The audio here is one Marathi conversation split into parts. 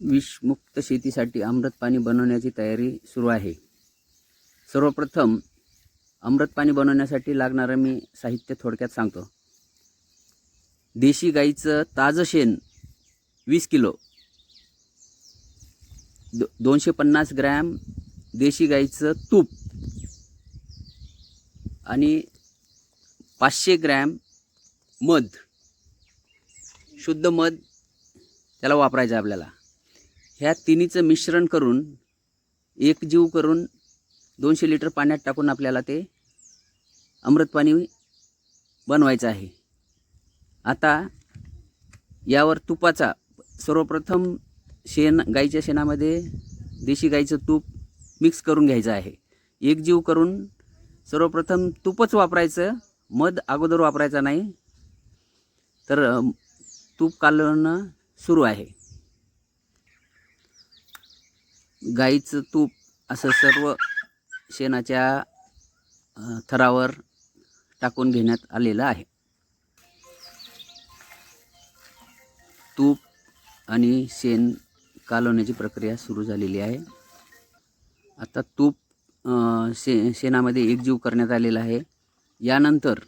विषमुक्त शेतीसाठी अमृत पाणी बनवण्याची तयारी सुरू आहे. सर्वप्रथम अमृत पाणी बनवण्यासाठी लागणारं मी साहित्य थोडक्यात सांगतो. देशी गाईचं ताजं शेण वीस किलो. दो दोनशे पन्नास ग्रॅम देशी गाईचं तूप आणि पाचशे ग्रॅम मध. शुद्ध मध त्याला वापरायचं आहे आपल्याला. ह्या तिन्हीचं मिश्रण करून एक जीव करून दोनशे लिटर पाण्यात टाकून आपल्याला ते अमृत पाणी बनवायचं आहे. आता यावर तुपाचा सर्वप्रथम शेण गाईच्या शेणामध्ये देशी गाईचं तूप मिक्स करून घ्यायचं आहे. एक जीव करून सर्वप्रथम तूपच वापरायचं मध अगोदर वापरायचा नाही तर तूप कालवणं सुरू आहे. गाईचं तूप असं सर्व शेणाच्या थरावर टाकून घेण्यात आलेलं आहे. तूप आणि शेण कालवण्याची प्रक्रिया सुरू झालेली आहे. आता तूप शे शेणामध्ये एकजीव करण्यात आलेला आहे. यानंतर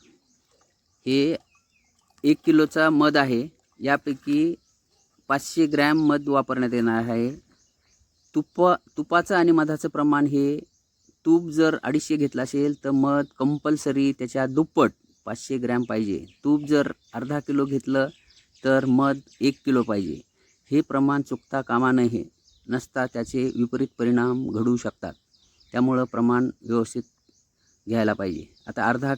हे एक किलोचा मध आहे. यापैकी पाचशे ग्रॅम मध वापरण्यात येणार आहे. तुपा तुपाचं आणि मधाचं प्रमाण हे तूप जर अडीचशे घेतलं असेल तर मध कंपल्सरी त्याच्या दुप्पट पाचशे ग्रॅम पाहिजे. तूप जर अर्धा किलो घेतलं तर मध एक किलो पाहिजे. हे प्रमाण चुकता कामा नये नसता त्याचे विपरीत परिणाम घडू शकतात. त्यामुळं प्रमाण व्यवस्थित घ्यायला पाहिजे. आता अर्धा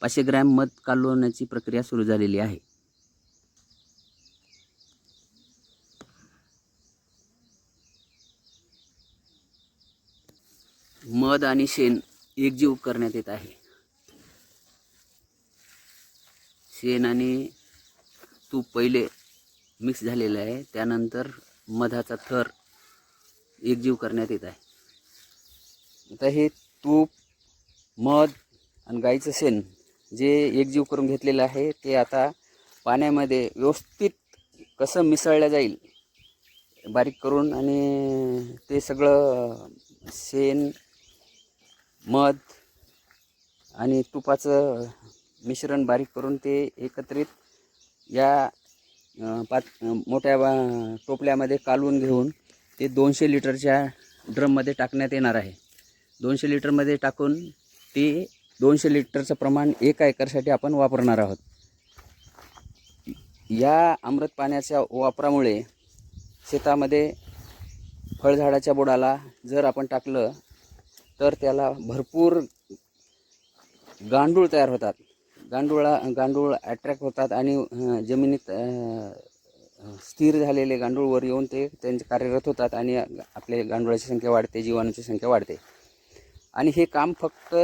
पाचशे ग्रॅम मध कालवण्याची प्रक्रिया सुरू झालेली आहे. मध आणि शेण एकजीव करण्यात येत आहे. शेण आणि तूप पहिले मिक्स झालेलं आहे. त्यानंतर मधाचा थर एकजीव करण्यात येत आहे. आता हे तूप मध आणि गाईचं शेण जे एकजीव करून घेतलेलं आहे ते आता पाण्यामध्ये व्यवस्थित कसं मिसळलं जाईल बारीक करून आणि ते सगळं शेण मध आणि तुपाचं मिश्रण बारीक करून ते एकत्रित या पात मोठ्या बा- टोपल्यामध्ये कालवून घेऊन ते दोनशे लिटरच्या ड्रममध्ये टाकण्यात येणार आहे. दोनशे लिटरमध्ये टाकून ते दोनशे लिटरचं प्रमाण एका एकरसाठी आपण वापरणार आहोत. या अमृत पाण्याच्या वापरामुळे शेतामध्ये फळझाडाच्या बुडाला जर आपण टाकलं तर त्याला भरपूर गांडूळ तयार होतात. गांडूळा गांडूळ अट्रॅक्ट होतात आणि जमिनीत स्थिर झालेले गांडूळ वर येऊन ते त्यांचे कार्यरत होतात आणि आपले गांडुळाची संख्या वाढते जीवाणूची संख्या वाढते. आणि हे काम फक्त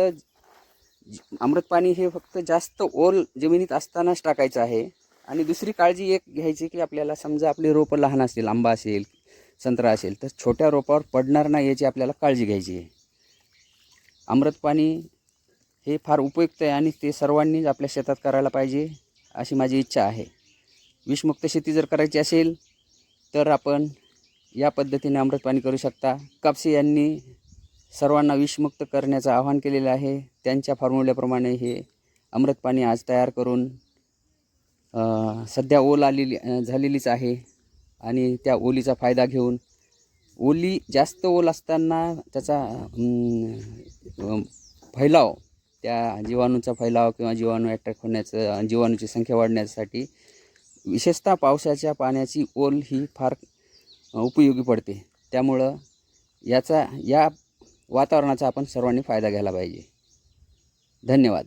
अमृत पाणी हे फक्त जास्त ओल जमिनीत असतानाच टाकायचं आहे. आणि दुसरी काळजी एक घ्यायची की आपल्याला समजा आपली रोपं लहान असतील आंबा असेल संत्रा असेल तर छोट्या रोपावर पडणार नाही याची आपल्याला काळजी घ्यायची आहे. अमृत पाणी हे फार उपयुक्त आहे आणि ते सर्वांनीच आपल्या शेतात करायला पाहिजे अशी माझी इच्छा आहे. विषमुक्त शेती जर करायची असेल तर आपण या पद्धतीने अमृत पाणी करू शकता. कापसे यांनी सर्वांना विषमुक्त करण्याचं आवाहन केलेलं आहे. त्यांच्या फॉर्म्युल्याप्रमाणे हे अमृत पाणी आज तयार करून सध्या ओल आलेली झालेलीच आहे आणि त्या ओलीचा फायदा घेऊन ओली जास्त ओल असताना त्याचा फैलाव त्या जीवाणूचा फैलाव किंवा जीवाणू अटॅक होण्याचं जीवाणूची संख्या वाढण्यासाठी विशेषतः पावसाच्या पाण्याची ओल ही फार उपयोगी पडते. त्यामुळं याचा या वातावरणाचा आपण सर्वांनी फायदा घ्यायला पाहिजे. धन्यवाद.